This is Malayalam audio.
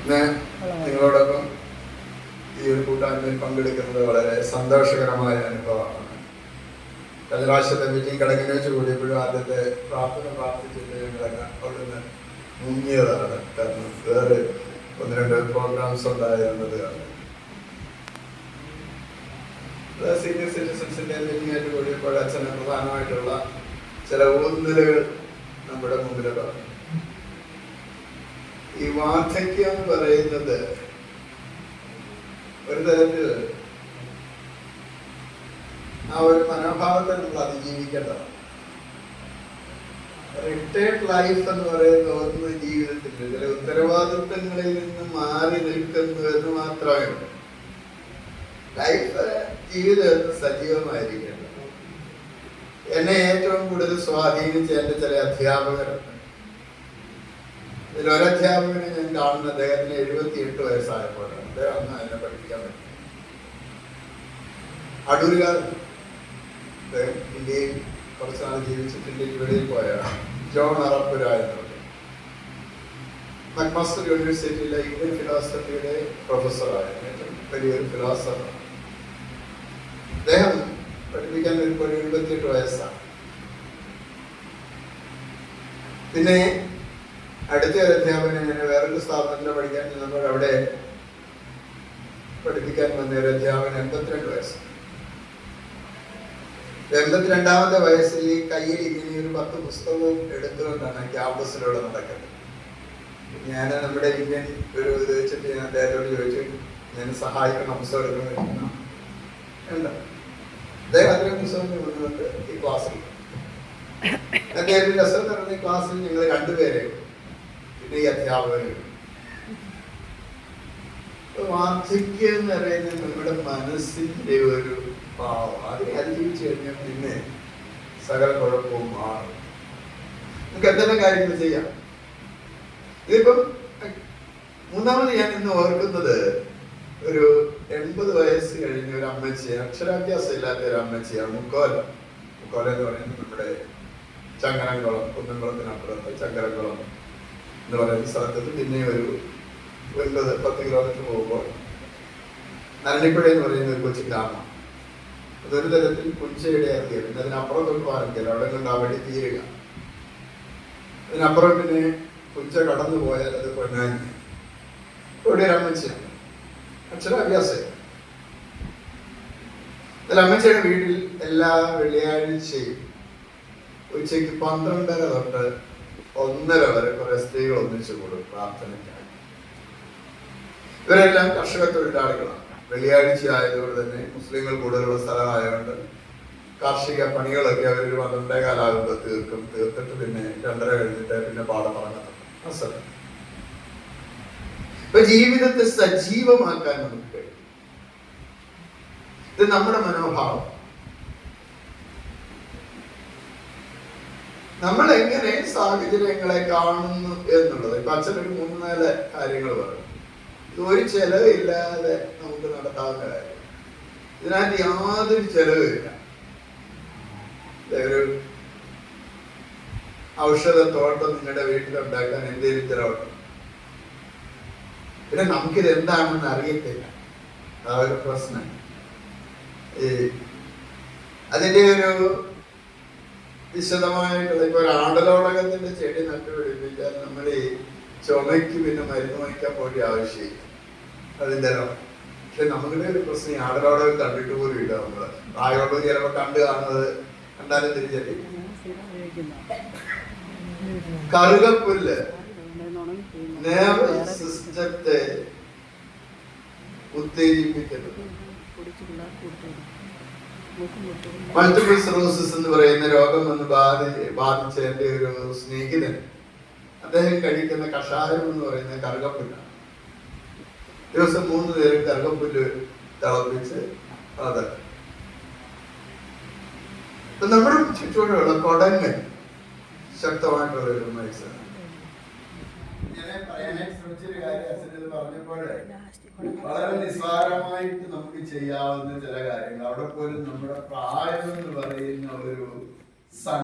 ഇന്ന് നിങ്ങളോടൊപ്പം ഈ ഒരു കൂട്ടായ്മയിൽ പങ്കെടുക്കുന്നത് വളരെ സന്തോഷകരമായ അനുഭവമാണ്. കഴിഞ്ഞ പ്രാവശ്യത്തെ മീറ്റിംഗ് കിടങ്ങിനെ വെച്ച് കൂടിയപ്പോഴും ആദ്യത്തെ പ്രാർത്ഥന പ്രാർത്ഥിച്ചിട്ട് ഞങ്ങളൊക്കെ അവിടുന്ന് മുങ്ങിയതാണ്. കാരണം വേറെ ഒന്ന് രണ്ട് പ്രോഗ്രാംസ് ഉണ്ടായിരുന്നത് കാരണം സീനിയർ സിറ്റിസൺസിന്റെ മീറ്റിംഗ് ആയിട്ട് കൂടിയപ്പോൾ അച്ഛന് പ്രധാനമായിട്ടുള്ള ചില ഊന്നലുകൾ നമ്മുടെ മുമ്പിൽ പറഞ്ഞു. ഈ വാർദ്ധക്യം എന്ന് പറയുന്നത് ഒരു തരത്തിൽ ആ ഒരു മനോഭാവത്തെ നമ്മൾ അതിജീവിക്കേണ്ടതാണ്. റിട്ടയർഡ് ലൈഫ് എന്ന് പറയുന്ന ഒന്ന് ജീവിതത്തിൽ ചില ഉത്തരവാദിത്വങ്ങളിൽ നിന്ന് മാറി നിൽക്കുന്നു എന്ന് മാത്രമേ ഉള്ളൂ. ലൈഫ് ജീവിതം സജീവമായിരിക്കണം എന്നെ ഏറ്റവും കൂടുതൽ സ്വാധീനിച്ച എന്റെ ചില അധ്യാപകരുണ്ട്. ഇതിൽ ഒരു അധ്യാപകനെ ഞാൻ കാണുന്ന അദ്ദേഹത്തിന് എഴുപത്തി എട്ട് വയസ്സായപ്പോഴാണ്. അദ്ദേഹം അന്ന് അതിനെ പഠിപ്പിക്കാൻ പറ്റി. അടൂരുകാർ അദ്ദേഹം ഇന്ത്യയിൽ കുറച്ച് നാൾ ജീവിച്ചിട്ട് ഇന്ത്യയ്ക്ക് വെളിയിൽ പോയതാണ് ജോൺ അറപ്പുര എന്നുള്ളത് മക്മാസ്റ്റർ യൂണിവേഴ്സിറ്റിയിലെ ഇന്ത്യൻ ഫിലോസഫിയുടെ പ്രൊഫസറായിരുന്നു ഏറ്റവും വലിയൊരു ഫിലോസഫർ അദ്ദേഹം പഠിപ്പിക്കാൻ വരുമ്പോൾ എഴുപത്തിയെട്ട് വയസ്സാണ്. പിന്നെ അടുത്ത ഒരു അധ്യാപകനെ ഞാൻ വേറൊരു സ്ഥാപനത്തിൽ പഠിക്കാൻ ചെന്നപ്പോൾ അവിടെ പഠിപ്പിക്കാൻ വന്ന ഒരു അധ്യാപകൻ എൺപത്തിരണ്ട് വയസ്സ്. എൺപത്തിരണ്ടാമത്തെ വയസ്സിൽ ഈ കയ്യിൽ ഇങ്ങനെ ഒരു പത്ത് പുസ്തകവും എടുത്തു എടുത്തുകൊണ്ടാണ് ക്യാമ്പസിലൂടെ നടക്കുന്നത്. ഞാൻ നമ്മുടെ ഇന്ത്യൻ ഒരു ഇത് വെച്ചിട്ട് ഞാൻ അദ്ദേഹത്തോട് ചോദിച്ചു ഞാൻ സഹായിക്കണം പുസ്തകം എടുക്കണം ഉണ്ട് അദ്ദേഹം അത്രയും പുസ്തകം കൊണ്ടുവന്നിട്ട് ഈ ക്ലാസ്സിൽ. അദ്ദേഹത്തിന്റെ അസുഖം നടന്ന ഈ ക്ലാസ്സിൽ ഞങ്ങൾ രണ്ടുപേരെ പിന്നെ ഈ അധ്യാപകർ വാർദ്ധക്യം എന്ന് പറയുന്നത് നമ്മുടെ മനസ്സിന്റെ ഒരു ഭാവം അതിനെ അതിജീവിച്ചു കഴിഞ്ഞാൽ പിന്നെ സകല കുഴപ്പവും മാറും. നമുക്ക് എന്തെല്ലാം കാര്യങ്ങൾ ചെയ്യാം? ഇതിപ്പം മൂന്നാമത് ഞാൻ ഇന്ന് ഓർക്കുന്നത് ഒരു എൺപത് വയസ്സ് കഴിഞ്ഞ ഒരു അമ്മച്ചി അക്ഷരാഭ്യാസം ഇല്ലാത്ത ഒരു അമ്മച്ചിയാണ് മുക്കോല. മുക്കോല എന്ന് പറയുന്നത് നമ്മുടെ ചങ്ങരംകുളം കുന്നംകുളത്തിനപ്പുറത്ത് ചങ്കരംകുളം എന്ന് പറയുന്ന സ്ഥലത്ത് പിന്നെ ഒരു ഒൻപത് പത്ത് കിലോമീറ്റർ പോകുമ്പോൾ നരണിപ്പുഴ എന്ന് പറയുന്ന ഒരു കൊച്ചു ഗ്രാമം. അതൊരു തരത്തിൽ കുഞ്ചയുടെ അറിയാം പിന്നെ അതിനപ്പുറത്തോട്ട് പാർക്കില്ല അവിടെ വഴി തീരുക. അതിനപ്പുറം പിന്നെ കുഞ്ച കടന്നു പോയാൽ അത് പൊന്നാനി. ഇവിടെ ഒരു അമ്മച്ചിയാണ്. അക്ഷരാഭ്യാസം അതിൽ അമ്മച്ചിയുടെ വീട്ടിൽ എല്ലാ വെള്ളിയാഴ്ചയും ഉച്ചയ്ക്ക് പന്ത്രണ്ടര തൊട്ട് ഒന്നര വരെ കുറെ സ്ത്രീകൾ ഒന്നിച്ചു കൂടും പ്രാർത്ഥനയ്ക്കായി. ഇവരെല്ലാം കർഷക തൊഴിലാളികളാണ്. വെള്ളിയാഴ്ച ആയതുകൊണ്ട് തന്നെ മുസ്ലിങ്ങൾ കൂടുതലുള്ള സ്ഥലമായതുകൊണ്ട് കാർഷിക പണികളൊക്കെ അവർ പന്ത്രണ്ടേ കാലാകുമ്പോൾ തീർക്കും. തീർത്തിട്ട് പിന്നെ രണ്ടര കഴിഞ്ഞിട്ട് പിന്നെ പാടം പറഞ്ഞിട്ടുണ്ട് ആ ഇപ്പൊ ജീവിതത്തെ സജീവമാക്കാൻ നമുക്ക് കഴിയും. ഇത് നമ്മുടെ മനോഭാവം. നമ്മൾ എങ്ങനെ സാഹചര്യങ്ങളെ കാണുന്നു എന്നുള്ളത്. ഇപ്പൊ അച്ഛൻ ഒരു മൂന്ന് നാല് കാര്യങ്ങൾ ഇത് ഒരു ചെലവില്ലാതെ നമുക്ക് നടത്താവുന്ന കാര്യം. ഇതിനകത്ത് യാതൊരു ചെലവില്ല. ഒരു ഔഷധത്തോട്ടം നിങ്ങളുടെ വീട്ടിലുണ്ടാക്കാൻ എന്തെങ്കിലും ചെലവുണ്ട് പിന്നെ നമുക്കിത് എന്താണെന്ന് അറിയത്തില്ല. ആ ഒരു പ്രശ്നം. അതിന്റെ ഒരു വിശദമായിട്ടുള്ള ഇപ്പൊ ഒരു ആടലോടകത്തിന്റെ ചെടി നട്ടുപിടിപ്പിച്ചാൽ നമ്മൾ ഈ ചുമയ്ക്ക് പിന്നെ മരുന്ന് വാങ്ങിക്കാൻ പോയി ആവശ്യമില്ല. അതിന്റെ പക്ഷെ നമ്മുടെ ഒരു പ്രശ്നം ഈ ആടലോടകം കണ്ടിട്ട് പോലും ഇല്ല നമ്മൾ. പ്രായമുള്ളവർ ചിലപ്പോ കണ്ട് കാണുന്നത് കണ്ടാലും തിരിച്ചറിയും. കറുകപ്പുല്ല്. nervous സിസ്റ്റത്തെ ഉത്തേജിപ്പിക്കുന്നത് മൾട്ടിപ്പിൾ സിറോസിസ് എന്ന് പറയുന്ന രോഗം വന്ന് ബാധി ബാധിച്ച എന്റെ ഒരു സ്നേഹിതൻ. അദ്ദേഹം കഴിക്കുന്ന കഷായം എന്ന് പറയുന്ന കറുകപ്പുല്ലാണ്. ദിവസം മൂന്ന് നേരം കറുകപ്പുല്ല് തിളപ്പിച്ച് അത്. ഇപ്പൊ നമ്മുടെ ചുറ്റുപാടുള്ള കൊടങ്ങൻ ശക്തമായിട്ടുള്ള ഒരു മത്സരം. ശ്രമിച്ചൊരു കാര്യം അച്ഛനത് പറഞ്ഞപ്പോഴേ വളരെ നിസ്സാരമായിട്ട് നമുക്ക് ചെയ്യാവുന്ന ചില കാര്യങ്ങൾ. അവിടെ പോലും നമ്മുടെ പ്രായം എന്ന് പറയുന്ന ഒരു